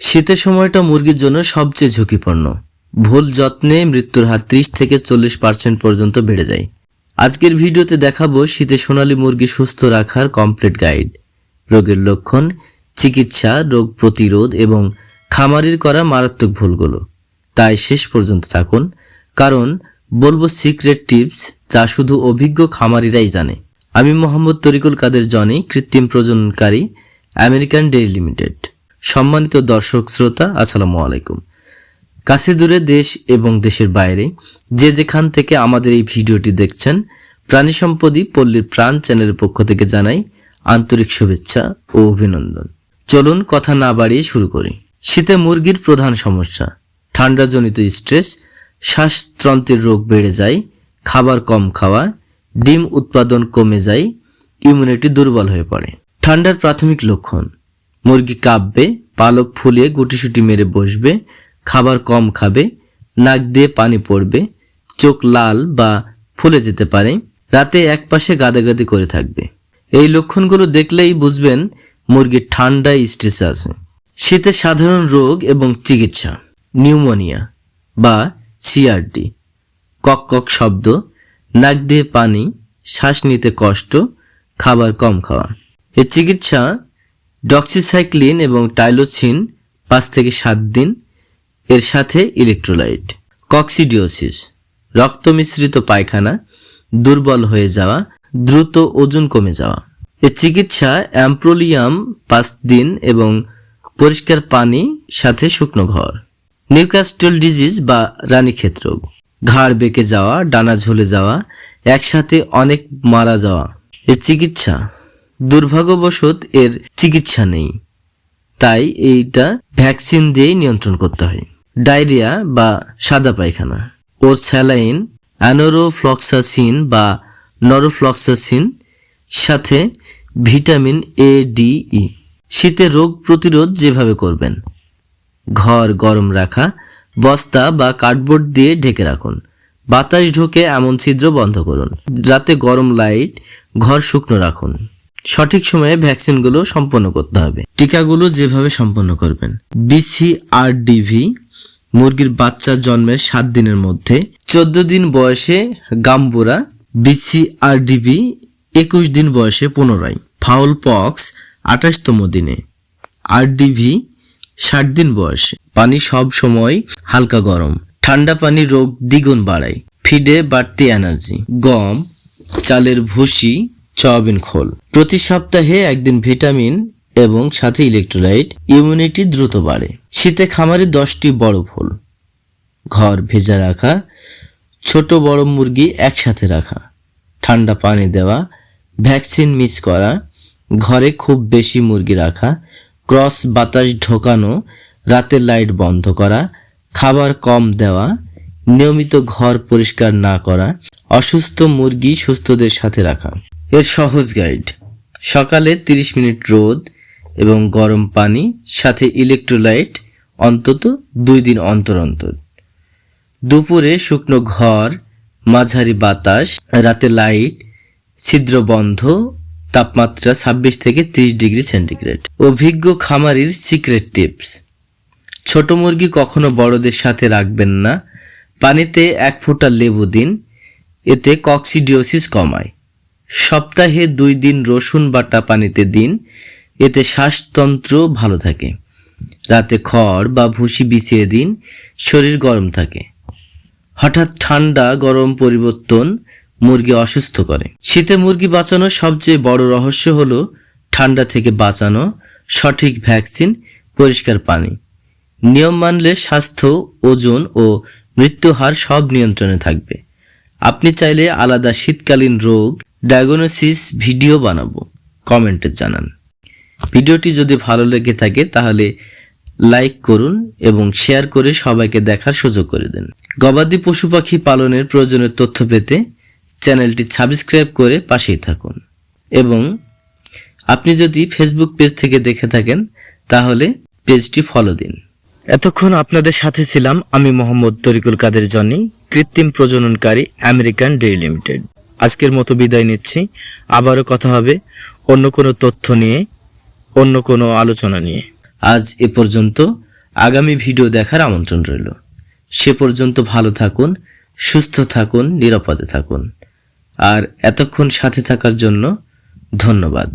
শীতের সময়টা মুরগির জন্য সবচেয়ে ঝুঁকিপূর্ণ। ভুল যত্নে মৃত্যুর হার ত্রিশ থেকে চল্লিশ পার্সেন্ট পর্যন্ত বেড়ে যায়। আজকের ভিডিওতে দেখাবো শীতে সোনালী মুরগি সুস্থ রাখার কমপ্লিট গাইড। রোগের লক্ষণ, চিকিৎসা, রোগ প্রতিরোধ এবং খামারির করা মারাত্মক ভুলগুলো। তাই শেষ পর্যন্ত থাকুন, কারণ বলব সিক্রেট টিপস যা শুধু অভিজ্ঞ খামারিরাই জানে। আমি মোহাম্মদ তরিকুল কাদের জনি, কৃত্রিম প্রজননকারী, আমেরিকান ডেইরি লিমিটেড। সম্মানিত দর্শক, শ্রোতা, আসসালামু আলাইকুম। কাছে দূরে দেশ এবং দেশের বাইরে যে যেখান থেকে আমাদের এই ভিডিওটি দেখছেন, প্রাণী সম্পদই পল্লীর প্রাণ চ্যানেলের পক্ষ থেকে জানাই আন্তরিক শুভেচ্ছা ও অভিনন্দন। চলুন কথা না বাড়িয়ে শুরু করি। শীতে মুরগির প্রধান সমস্যা, ঠান্ডাজনিত স্ট্রেস, শ্বাসতন্ত্রের রোগ বেড়ে যায়, খাবার কম খাওয়া, ডিম উৎপাদন কমে যায়, ইমিউনিটি দুর্বল হয়ে পড়ে। ঠান্ডার প্রাথমিক লক্ষণ মুরগি কাঁপবে, পালক ফুলিয়ে গুটিসুটি মেরে বসবে, খাবার কম খাবে, নাক দিয়ে পানি পড়বে, চোখ লাল বা ফুলে যেতে পারে, রাতে একপাশে গাদাগাদি করে থাকবে। এই লক্ষণগুলো দেখলেই বুঝবেন মুরগির ঠান্ডায় স্ট্রেসে আছে। শীতের সাধারণ রোগ এবং চিকিৎসা, নিউমোনিয়া বা সিআরডি কক কক শব্দ, নাক দিয়ে পানি, শ্বাস নিতে কষ্ট, খাবার কম খাওয়া। এর চিকিৎসা ডক্সিসাইক্লিন এবং টাইলোসিন পাঁচ থেকে সাত দিন, এর সাথে ইলেকট্রোলাইট কক্সিডিওসিস রক্ত মিশ্রিত পায়খানা, দুর্বল হয়ে যাওয়া, দ্রুত ওজন কমে যাওয়া। এর চিকিৎসা অ্যাম্প্রোলিয়াম পাঁচ দিন এবং পরিষ্কার পানি সাথে শুকনো ঘর। নিউক্যাস্টল ডিজিজ বা রানীক্ষেত রোগ ঘাড় বেঁকে যাওয়া, ডানা ঝুলে যাওয়া, একসাথে অনেক মারা যাওয়া। এর চিকিৎসা দুর্ভাগ্যবশত এর চিকিৎসা নেই। তাই এইটা ভ্যাকসিন দিয়েই নিয়ন্ত্রণ করতে হয়। ডায়রিয়া বা সাদা পায়খানা। ওর স্যালাইন অ্যানোরোফ্লক্সাসিন বা নরোফ্লক্সাসিন, সাথে ভিটামিন এ ডি ই শীতে রোগ প্রতিরোধ যেভাবে করবেন। ঘর গরম রাখা, বস্তা বা কার্ডবোর্ড দিয়ে ঢেকে রাখুন। বাতাস ঢোকে এমন ছিদ্র বন্ধ করুন। রাতে গরম লাইট, ঘর শুকনো রাখুন। সঠিক সময়ে ভ্যাকসিনগুলো সম্পন্ন করতে হবে। টিকাগুলো যেভাবে সম্পন্ন করবেন। বিসিআরডিভি মুরগির বাচ্চা জন্মের সাত দিনের মধ্যে। চোদ্দ দিন বয়সে গাম্বুরা। বিসিআরডিভি একুশ দিন বয়সে পুনরায়। ফাউল পক্স আঠাশতম দিনে। আরডিভি ষাট দিন বয়সে। পানি সব সময় হালকা গরম। ঠান্ডা পানি রোগ দ্বিগুণ বাড়ায়। ফিডে বাড়তি এনার্জি। গম চালের ভুসি সয়াবিন খোল। প্রতি সপ্তাহে একদিন ভিটামিন এবং সাথে ইলেকট্রোলাইট ইমিউনিটি দ্রুত বাড়ে। শীতে খামারে দশটি বড় ফুল ঘর ভেজা রাখা, ছোট বড় মুরগি একসাথে রাখা, ঠান্ডা পানি দেওয়া, ভ্যাকসিন মিস করা, ঘরে খুব বেশি মুরগি রাখা, ক্রস বাতাস ঢোকানো রাতের লাইট বন্ধ করা, খাবার কম দেওয়া, নিয়মিত ঘর পরিষ্কার না করা, অসুস্থ মুরগি সুস্থদের সাথে রাখা। এর সহজ গাইড। সকালে 30 মিনিট রোদ এবং গরম পানি, সাথে ইলেকট্রোলাইট অন্তত দুই দিন অন্তর অন্তর। দুপুরে শুকনো ঘর, মাঝারি বাতাস, রাতে লাইট ছিদ্র বন্ধ, তাপমাত্রা ছাব্বিশ থেকে 30 ডিগ্রি সেন্টিগ্রেড। অভিজ্ঞ খামারির সিক্রেট টিপস ছোট মুরগি কখনো বড়দের সাথে রাখবেন না। পানিতে এক ফোঁটা লেবু দিন, এতে কক্সিডিওসিস কমায়। সপ্তাহে দুই দিন রসুন বাটা পানিতে দিন, এতে শ্বাসতন্ত্র ভালো থাকে। রাতে খড় বা ভুসি বিছিয়ে দিন, শরীর গরম থাকে। হঠাৎ ঠান্ডা গরম পরিবর্তন মুরগি অসুস্থ করে। শীতে মুরগি বাঁচানোর সবচেয়ে বড় রহস্য হল ঠান্ডা থেকে বাঁচানো সঠিক ভ্যাকসিন, পরিষ্কার পানি। নিয়ম মানলে স্বাস্থ্য, ওজন ও মৃত্যু হার সব নিয়ন্ত্রণে থাকবে। আপনি চাইলে আলাদা শীতকালীন রোগ ডায়াগনোসিস ভিডিও বানাবো। কমেন্টে জানান। ভিডিওটি যদি ভালো লেগে থাকে, তাহলে লাইক করুন এবং শেয়ার করে সবাইকে দেখার সুযোগ করে দেন। গবাদি পশু পাখি পালনের প্রয়োজনীয় তথ্য পেতে চ্যানেলটি সাবস্ক্রাইব করে পাশেই থাকুন। এবং আপনি যদি ফেসবুক পেজ থেকে দেখে থাকেন, তাহলে পেজটি ফলো দিন। এতক্ষণ আপনাদের সাথে ছিলাম আমি মোহাম্মদ তরিকুল কাদের জনি, কৃত্রিম প্রজননকারী আমেরিকান ডেইরি লিমিটেড। আজকের মতো বিদায় নিচ্ছি। আবারও কথা হবে অন্য কোনো তথ্য নিয়ে, অন্য কোনো আলোচনা নিয়ে। আজ এ পর্যন্ত আগামী ভিডিও দেখার আমন্ত্রণ রইল। সে পর্যন্ত ভালো থাকুন, সুস্থ থাকুন, নিরাপদে থাকুন। আর এতক্ষণ সাথে থাকার জন্য ধন্যবাদ।